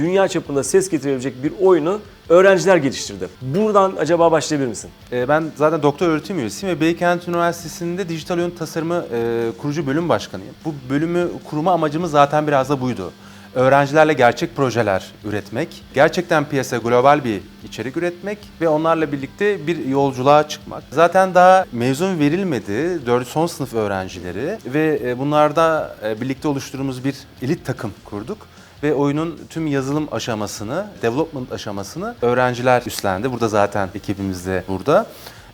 dünya çapında ses getirebilecek bir oyunu öğrenciler geliştirdi. Buradan acaba başlayabilir misin? Ee, Ben zaten doktor öğretim üyesiyim ve Beykent Üniversitesi'nde dijital oyun tasarımı e, kurucu bölüm başkanıyım. Bu bölümü kurma amacımız zaten biraz da buydu. Öğrencilerle gerçek projeler üretmek, gerçekten piyasaya global bir içerik üretmek ve onlarla birlikte bir yolculuğa çıkmak. Zaten daha mezun verilmedi, 4. son sınıf öğrencileri ve e, bunlarda e, birlikte oluşturduğumuz bir elit takım kurduk ve oyunun tüm yazılım aşamasını, development aşamasını öğrenciler üstlendi. Burada zaten ekibimiz de burada.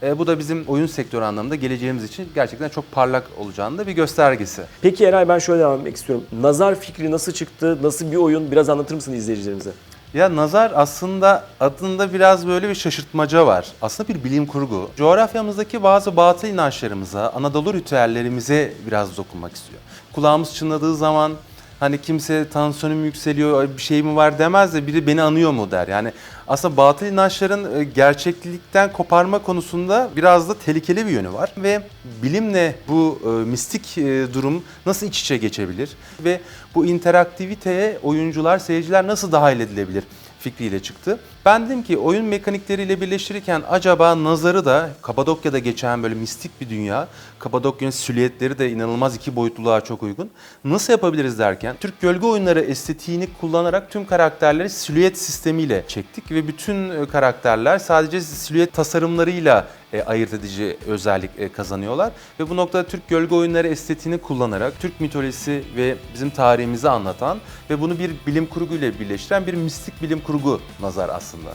E, bu da bizim oyun sektörü anlamında geleceğimiz için gerçekten çok parlak olacağını da bir göstergesi. Peki Eray ben şöyle devam etmek istiyorum. Nazar fikri nasıl çıktı? Nasıl bir oyun? Biraz anlatır mısın izleyicilerimize? Ya nazar aslında adında biraz böyle bir şaşırtmaca var. Aslında bir bilim kurgu. Coğrafyamızdaki bazı batıl inançlarımıza, Anadolu ritüellerimize biraz dokunmak istiyor. Kulağımız çınladığı zaman hani kimse tansiyonum yükseliyor, "Ay bir şey mi var demez de biri beni anıyor mu der. Yani aslında batıl inançların e, gerçeklikten koparma konusunda biraz da tehlikeli bir yönü var. Ve bilimle bu e, mistik e, durum nasıl iç içe geçebilir? Ve bu interaktiviteye oyuncular, seyirciler nasıl dahil edilebilir? Fikriyle çıktı. Ben dedim ki oyun mekanikleriyle birleştirirken acaba nazarı da Kapadokya'da geçen böyle mistik bir dünya, Kapadokya'nın silüetleri de inanılmaz iki boyutluluğa çok uygun. Nasıl yapabiliriz derken Türk gölge oyunları estetiğini kullanarak tüm karakterleri silüet sistemiyle çektik ve bütün e, karakterler sadece silüet tasarımlarıyla e, ayırt edici özellik e, kazanıyorlar. Ve bu noktada Türk gölge oyunları estetiğini kullanarak Türk mitolojisi ve bizim tarihimizi anlatan ve bunu bir bilim kurgu ile birleştiren bir mistik bilim kurgu nazar aslında.